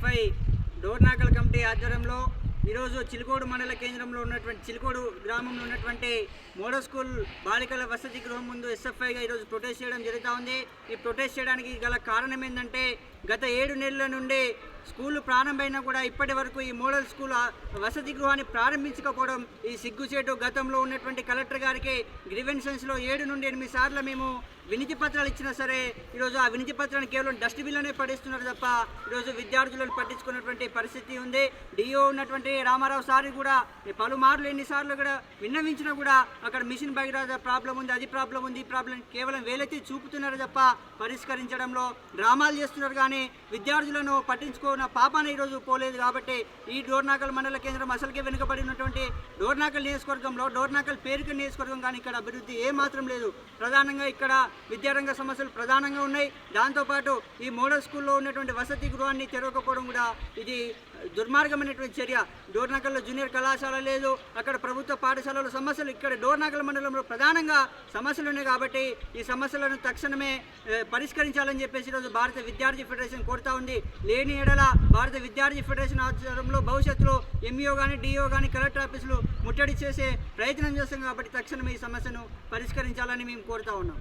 SFI Dornakal committee ఆధ్వర్యంలో ఈరోజు చిలుకోడు మండల కేంద్రంలో ఉన్నటువంటి చిలుకోడు గ్రామంలో ఉన్నటువంటి మోడల్ స్కూల్ బాలికల వసతి గృహం ముందు ఎస్ఎఫ్ఐగా ఈరోజు ప్రొటెస్ట్ చేయడం జరుగుతూ ఉంది. ఈ ప్రొటెస్ట్ చేయడానికి గల కారణం ఏంటంటే గత ఏడు నెలల నుండి స్కూళ్ళు ప్రారంభమైనా కూడా ఇప్పటి వరకు ఈ మోడల్ స్కూల్ వసతి గృహాన్ని ప్రారంభించకపోవడం ఈ సిగ్గుచేటు గతంలో ఉన్నటువంటి కలెక్టర్ గారికి గ్రివెన్సెన్స్లో ఏడు నుండి ఎనిమిది సార్లు మేము వినతి పత్రాలు ఇచ్చినా సరే ఈరోజు ఆ వినతి పత్రాన్ని కేవలం డస్ట్బిన్లోనే పడేస్తున్నారు తప్ప ఈరోజు విద్యార్థులను పట్టించుకున్నటువంటి పరిస్థితి ఉంది. డిఓ ఉన్నటువంటి రామారావు సార్ కూడా పలుమార్లు ఎన్నిసార్లు కూడా విన్నవించినా కూడా అక్కడ మిషన్ భగీరథ ప్రాబ్లం ఉంది అది ప్రాబ్లం ఉంది ఈ ప్రాబ్లం కేవలం వేలెత్తి చూపుతున్నారు తప్ప పరిష్కరించడంలో డ్రామాలు చేస్తున్నారు కానీ విద్యార్థులను పట్టించుకో పట్టించుకున్న పాపాన ఈరోజు పోలేదు కాబట్టి ఈ డోర్నాకల్ మండల కేంద్రం అసలుకే వెనుకబడి ఉన్నటువంటి డోర్నాకల్ నియోజకవర్గంలో డోర్నాకల్ పేరుక నియోజకవర్గం కానీ ఇక్కడ అభివృద్ధి ఏ మాత్రం లేదు. ప్రధానంగా ఇక్కడ విద్యారంగ సమస్యలు ప్రధానంగా ఉన్నాయి. దాంతోపాటు ఈ మోడల్ స్కూల్లో ఉన్నటువంటి వసతి గృహాన్ని తెరవకపోవడం కూడా ఇది దుర్మార్గమైనటువంటి చర్య. డోర్నాకల్లో జూనియర్ కళాశాల లేదు. అక్కడ ప్రభుత్వ పాఠశాలల సమస్యలు ఇక్కడ డోర్నాకల్ మండలంలో ప్రధానంగా సమస్యలు ఉన్నాయి కాబట్టి ఈ సమస్యలను తక్షణమే పరిష్కరించాలని చెప్పేసి ఈరోజు భారత విద్యార్థి ఫెడరేషన్ కోరుతా ఉంది. లేని ఎడల భారత విద్యార్థి ఫెడరేషన్ ఆధ్వర్యంలో భవిష్యత్తులో ఎంఈఓ కానీ డిఓ కానీ కలెక్టర్ ఆఫీసులు ముట్టడి చేసే ప్రయత్నం చేస్తాం కాబట్టి తక్షణమే ఈ సమస్యను పరిష్కరించాలని మేము కోరుతా ఉన్నాం.